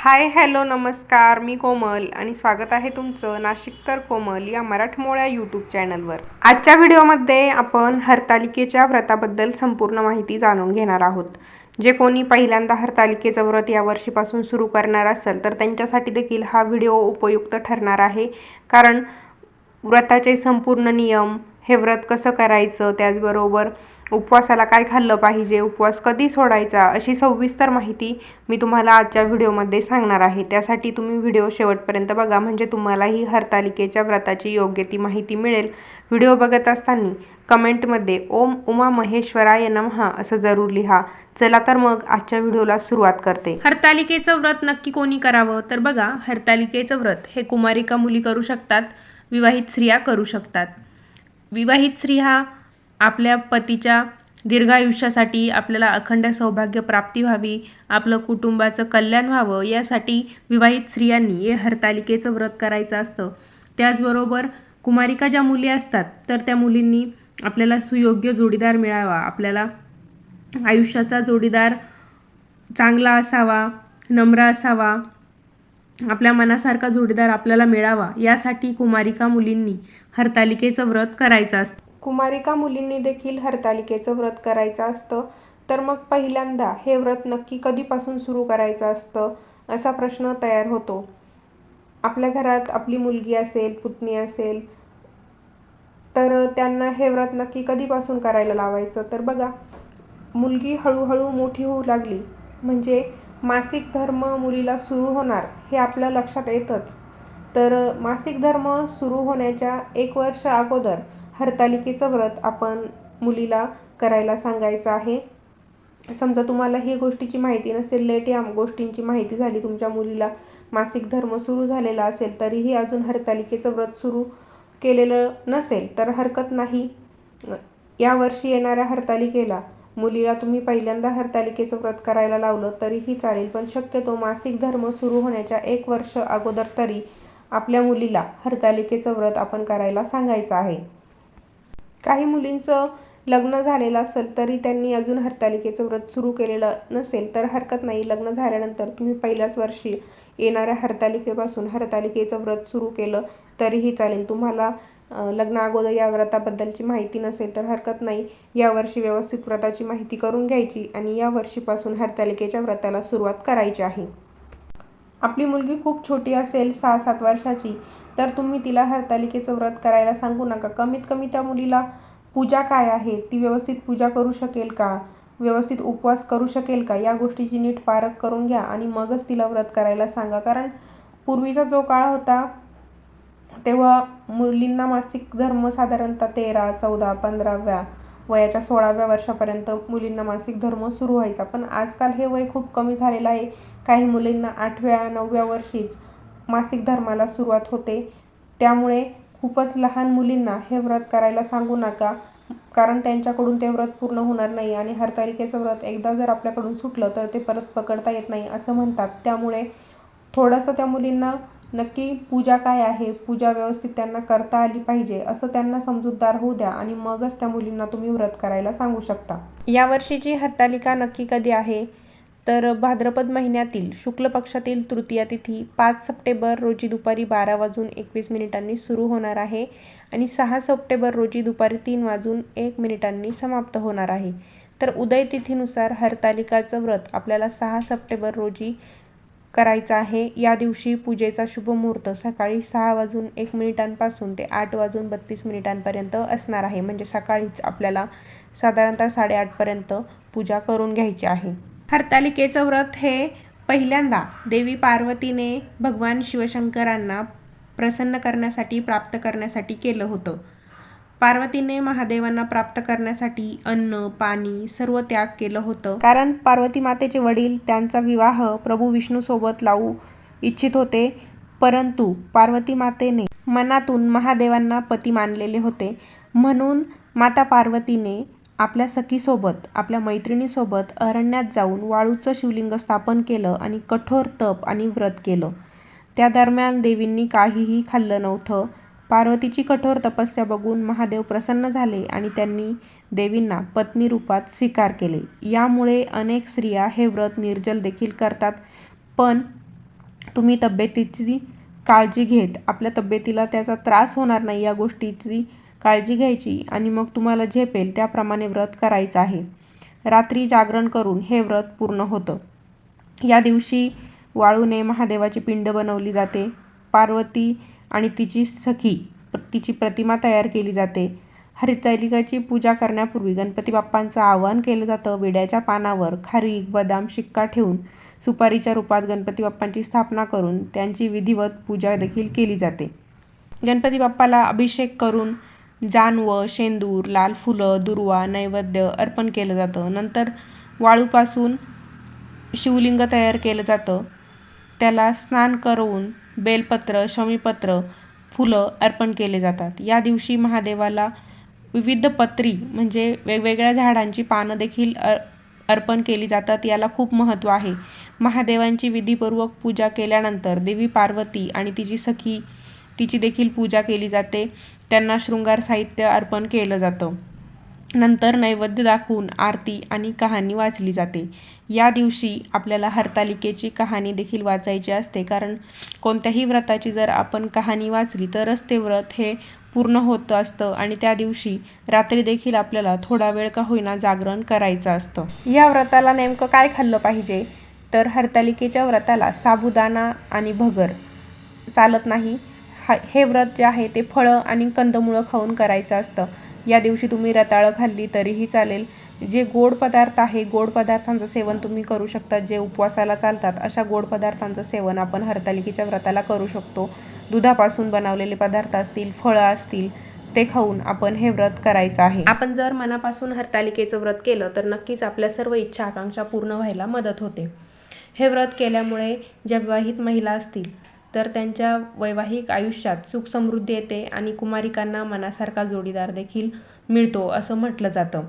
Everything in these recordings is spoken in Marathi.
हाय हॅलो नमस्कार. मी कोमल आणि स्वागत आहे तुमचं नाशिककर कोमल या मराठमोळ्या यूट्यूब चॅनलवर आजच्या व्हिडिओमध्ये आपण हरतालिकेच्या व्रताबद्दल संपूर्ण माहिती जाणून घेणार आहोत. जे कोणी पहिल्यांदा हरतालिकेचं व्रत यावर्षीपासून सुरू करणार असेल तर त्यांच्यासाठी देखील हा व्हिडिओ उपयुक्त ठरणार आहे. कारण व्रताचे संपूर्ण नियम हे व्रत कसं करायचं त्याचबरोबर उपवासाला काय खाल्लं पाहिजे उपवास कधी सोडायचा अशी सविस्तर माहिती मी तुम्हाला आजच्या व्हिडिओमध्ये सांगणार आहे. त्यासाठी तुम्ही व्हिडिओ शेवटपर्यंत बघा म्हणजे तुम्हालाही हरतालिकेच्या व्रताची योग्य ती माहिती मिळेल. व्हिडिओ बघत असताना कमेंटमध्ये ओम उमा महेश्वराय नमहा असं जरूर लिहा. चला तर मग आजच्या व्हिडिओला सुरुवात करते. हरतालिकेचं व्रत नक्की कोणी करावं? तर बघा हरतालिकेचं व्रत हे कुमारिका मुली करू शकतात विवाहित स्त्रिया करू शकतात. विवाहित स्त्रिया आपल्या पतीच्या दीर्घायुष्यासाठी आपल्याला अखंड सौभाग्य प्राप्ती व्हावी आपलं कुटुंबाचं कल्याण व्हावं यासाठी विवाहित स्त्रियांनी हे हरतालिकेचं व्रत करायचं असतं. त्याचबरोबर कुमारिका ज्या मुली असतात तर त्या मुलींनी आपल्याला सुयोग्य जोडीदार मिळावा आपल्याला आयुष्याचा जोडीदार चांगला असावा नम्र असावा आपल्या मनासारखा जोडीदार आपल्याला मिळावा यासाठी कुमारिका मुलींनी हरतालिकेचं व्रत करायचं असतं. कुमारिका मुलींनी देखील हरतालिकेचं व्रत करायचं असतं. तर मग पहिल्यांदा हे व्रत नक्की कधीपासून सुरू करायचं असतं असा प्रश्न तयार होतो. आपल्या घरात आपली मुलगी असेल पुतणी असेल तर त्यांना हे व्रत नक्की कधीपासून करायला लावायचं? तर बघा मुलगी हळूहळू मोठी होऊ लागली. म्हणजे मासिक धर्म मुलीला सुरू होणार हे आपल्या लक्षात येतच. तर मासिक धर्म सुरू होण्याच्या एक वर्ष अगोदर हरतालिकेचं व्रत आपण मुलीला करायला सांगायचं आहे. समजा तुम्हाला ही गोष्टीची माहिती नसेल लेट या गोष्टींची माहिती झाली तुमच्या मुलीला मासिक धर्म सुरू झालेला असेल तरीही अजून हरतालिकेचं व्रत सुरू केलेलं नसेल तर हरकत नाही. यावर्षी येणाऱ्या हरतालिकेला मुलीला तुम्ही पहिल्यांदा हरतालिकेचं व्रत करायला लावलं तरीही चालेल पण शक्यतो मासिक धर्म सुरू होण्याच्या एक वर्ष अगोदर तरी आपल्या मुलीला हरतालिकेचं व्रत आपण करायला सांगायचं आहे. काही मुलींचं लग्न झालेलं असेल तरी त्यांनी अजून हरतालिकेचं व्रत सुरू केलेलं नसेल तर हरकत नाही. लग्न झाल्यानंतर तुम्ही पहिल्याच वर्षी येणाऱ्या हरतालिकेपासून हरतालिकेचं व्रत सुरू केलं तरीही चालेल. तुम्हाला लग्न अगोदर या व्रताबद्दलची माहिती नसेल तर हरकत नाही. यावर्षी व्यवस्थित व्रताची माहिती करून घ्यायची आणि या वर्षीपासून हरतालिकेच्या व्रताला सुरुवात करायची आहे. आपली मुलगी खूप छोटी असेल सहा सात वर्षाची. तर तुम्ही तिला हरतालिकेचं व्रत करायला सांगू नका. कमीत कमी त्या मुलीला पूजा काय आहे? ती व्यवस्थित पूजा करू शकेल का? व्यवस्थित उपवास करू शकेल का? या गोष्टीची नीट पारख करून घ्या आणि मगच तिला व्रत करायला सांगा. कारण पूर्वीचा जो काळ होता तेव्हा मुलींना मासिक धर्म साधारणतः तेरा चौदा पंधराव्या वयाच्या सोळाव्या वर्षापर्यंत मुलींना मासिक धर्म सुरू व्हायचा. पण आजकाल हे वय खूप कमी झालेलं आहे. काही मुलींना आठव्या नवव्या वर्षीच मासिक धर्माला सुरुवात होते. त्यामुळे खूपच लहान मुलींना हे व्रत करायला सांगू नका कारण त्यांच्याकडून ते व्रत पूर्ण होणार नाही आणि हरतालिकेचं व्रत एकदा जर आपल्याकडून सुटलं तर ते परत पकडता येत नाही असं म्हणतात. त्यामुळे थोडंसं त्या मुलींना नक्की पूजा काय आहे पूजा व्यवस्थित त्यांना करता आली पाहिजे असं त्यांना समजूतदार होऊ द्या आणि मगच त्या मुलींना तुम्ही व्रत करायला सांगू शकता. यावर्षीची हरतालिका नक्की कधी आहे? तर भाद्रपद महिन्यातील शुक्ल पक्षातील तृतीया तिथी पाच सप्टेंबर रोजी दुपारी बारा वाजून एकवीस मिनिटांनी सुरू होणार आहे आणि सहा सप्टेंबर रोजी दुपारी तीन वाजून एक मिनिटांनी समाप्त होणार आहे. तर उदय तिथीनुसार हरतालिकाचं व्रत आपल्याला सहा सप्टेंबर रोजी करायचं आहे. या दिवशी पूजेचा शुभ मुहूर्त सकाळी सहा वाजून एक मिनिटांपासून ते आठ वाजून बत्तीस मिनिटांपर्यंत असणार आहे. म्हणजे सकाळीच आपल्याला साधारणतः साडेआठपर्यंत पूजा करून घ्यायची आहे. हरतालिकेचं व्रत हे पहिल्यांदा देवी पार्वतीने भगवान शिवशंकरांना प्रसन्न करण्यासाठी प्राप्त करण्यासाठी केलं होतं. पार्वतीने महादेवांना प्राप्त करण्यासाठी अन्न पाणी सर्व त्याग केलं होतं. कारण पार्वती मातेचे वडील त्यांचा विवाह प्रभू विष्णूसोबत लावू इच्छित होते. परंतु पार्वती मातेने मनातून महादेवांना पती मानलेले होते. म्हणून माता पार्वतीने आपल्या सखीसोबत आपल्या मैत्रिणीसोबत अरण्यात जाऊन वाळूचं शिवलिंग स्थापन केलं आणि कठोर तप आणि व्रत केलं. त्या दरम्यान देवींनी काहीही खाल्लं नव्हतं. पार्वतीची कठोर तपस्या बघून महादेव प्रसन्न झाले आणि त्यांनी देवींना पत्नी रूपात स्वीकार केले. यामुळे अनेक स्त्रिया हे व्रत निर्जल देखील करतात. पण तुम्ही तब्येतीची काळजी घेत आपल्या तब्येतीला त्याचा त्रास होणार नाही या गोष्टीची काळजी घ्यायची आणि मग तुम्हाला झेपेल त्याप्रमाणे व्रत करायचं आहे. रात्री जागरण करून हे व्रत पूर्ण होतं. या दिवशी वाळूने महादेवाची पिंड बनवली जाते. पार्वती आणि तिची सखी तिची प्रतिमा तयार केली जाते. हरितालिकाची पूजा करण्यापूर्वी गणपती बाप्पांचं आवाहन केलं जातं. विड्याच्या पानावर खारीक बदाम शिक्का ठेवून सुपारीच्या रूपात गणपती बाप्पांची स्थापना करून त्यांची विधिवत पूजा देखील केली जाते. गणपती बाप्पाला अभिषेक करून जानवं शेंदूर लाल फुलं दुर्वा नैवेद्य अर्पण केलं जातं. नंतर वाळूपासून शिवलिंग तयार केलं जातं. त्याला स्नान करून बेलपत्र शमीपत्र फुलं अर्पण केले जातात. या दिवशी महादेवाला विविध पत्री म्हणजे वेगवेगळ्या झाडांची पानं देखील अ अर्पण केली जातात. याला खूप महत्त्व आहे. महादेवांची विधीपूर्वक पूजा केल्यानंतर देवी पार्वती आणि तिची सखी तिची देखील पूजा केली जाते. त्यांना शृंगार साहित्य अर्पण केलं जातं. नंतर नैवेद्य दाखवून आरती आणि कहाणी वाचली जाते. या दिवशी आपल्याला हरतालिकेची कहाणी देखील वाचायची असते. कारण कोणत्याही व्रताची जर आपण कहाणी वाचली तरच ते व्रत हे पूर्ण होतं असतं आणि त्या दिवशी रात्री देखील आपल्याला थोडा वेळ का होईना जागरण करायचं असतं. या व्रताला नेमकं काय खाल्लं पाहिजे? तर हरतालिकेच्या व्रताला साबुदाणा आणि भगर. चालत नाही. हा हे व्रत जे आहे ते फळं आणि कंदमुळं खाऊन करायचं असतं. या दिवशी तुम्ही रताळं खाल्ली तरीही चालेल. जे गोड पदार्थ आहे गोड पदार्थांचं सेवन तुम्ही करू शकता जे उपवासाला चालतात अशा गोड पदार्थांचं सेवन आपण हरतालिकेच्या व्रताला करू शकतो. दुधापासून बनवलेले पदार्थ असतील फळं असतील ते खाऊन आपण हे व्रत करायचं आहे. आपण जर मनापासून हरतालिकेचं व्रत केलं तर नक्कीच आपल्या सर्व इच्छा आकांक्षा पूर्ण व्हायला मदत होते. हे व्रत केल्यामुळे ज्या विवाहित महिला असतील तर त्यांच्या वैवाहिक आयुष्यात सुख समृद्धी येते आणि कुमारिकांना मनासारखा जोडीदार देखील मिळतो असं म्हटलं जातं.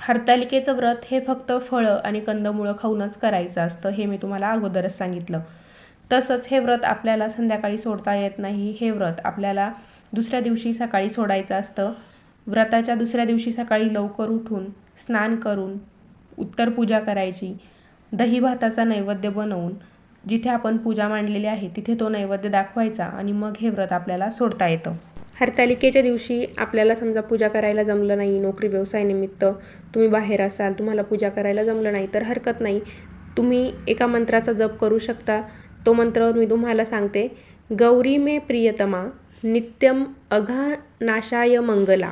हरतालिकेचं व्रत हे फक्त फळं आणि कंदमुळं खाऊनच करायचं असतं हे मी तुम्हाला अगोदरच सांगितलं. तसंच हे व्रत आपल्याला संध्याकाळी सोडता येत नाही. हे व्रत आपल्याला दुसऱ्या दिवशी सकाळी सोडायचं असतं. व्रताच्या दुसऱ्या दिवशी सकाळी लवकर उठून स्नान करून उत्तर पूजा करायची. दही भाताचा नैवेद्य बनवून जिथे आपण पूजा मांडलेली आहे तिथे तो नैवेद्य दाखवायचा आणि मग हे व्रत आपल्याला सोडता येतं. हरतालिकेच्या दिवशी आपल्याला समजा पूजा करायला जमलं नाही नोकरी व्यवसायानिमित्त तुम्ही बाहेर असाल तुम्हाला पूजा करायला जमलं नाही तर हरकत नाही. तुम्ही एका मंत्राचा जप करू शकता. तो मंत्र मी तुम्हाला सांगते. गौरी मे प्रियतमा नित्यम अघा नाशाय मंगला.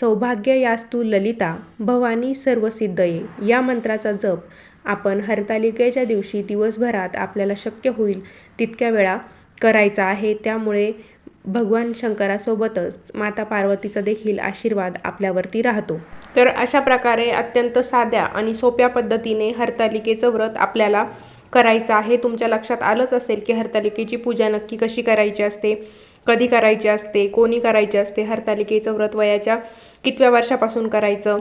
सौभाग्य यास्तू ललिता भवानी सर्वसिद्धये. या मंत्राचा जप आपण हरतालिकेच्या दिवशी दिवसभरात आपल्याला शक्य होईल तितक्या वेळा करायचा आहे. त्यामुळे भगवान शंकरासोबतच माता पार्वतीचा देखील आशीर्वाद आपल्यावरती राहतो. तर अशा प्रकारे अत्यंत साध्या आणि सोप्या पद्धतीने हरतालिकेचं व्रत आपल्याला करायचं आहे. तुमच्या लक्षात आलंच असेल की हरतालिकेची पूजा नक्की कशी करायची असते कधी करायची असते कोणी करायची असते हरतालिकेचं व्रत वयाच्या कितव्या वर्षापासून करायचं?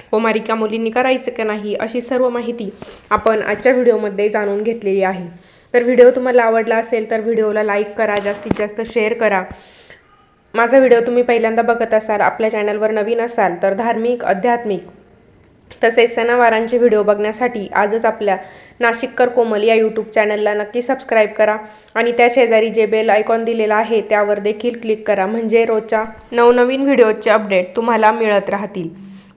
हो कुमारिका मुलींनी करायचं का नाही अशी सर्व माहिती आपण आजच्या व्हिडिओमध्ये जाणून घेतलेली आहे. तर व्हिडिओ तुम्हाला आवडला असेल तर व्हिडिओला लाईक करा जास्तीत जास्त शेअर करा. माझा व्हिडिओ तुम्ही पहिल्यांदा बघत असाल आपल्या चॅनलवर नवीन असाल तर धार्मिक आध्यात्मिक तसेच सणावारांचे व्हिडिओ बघण्यासाठी आजच आपल्या नाशिककर कोमल या यूट्यूब चॅनलला नक्की सबस्क्राईब करा आणि त्या शेजारी जे बेल आयकॉन दिलेलं आहे त्यावर देखील क्लिक करा. म्हणजे रोजच्या नवनवीन व्हिडिओचे अपडेट तुम्हाला मिळत राहतील.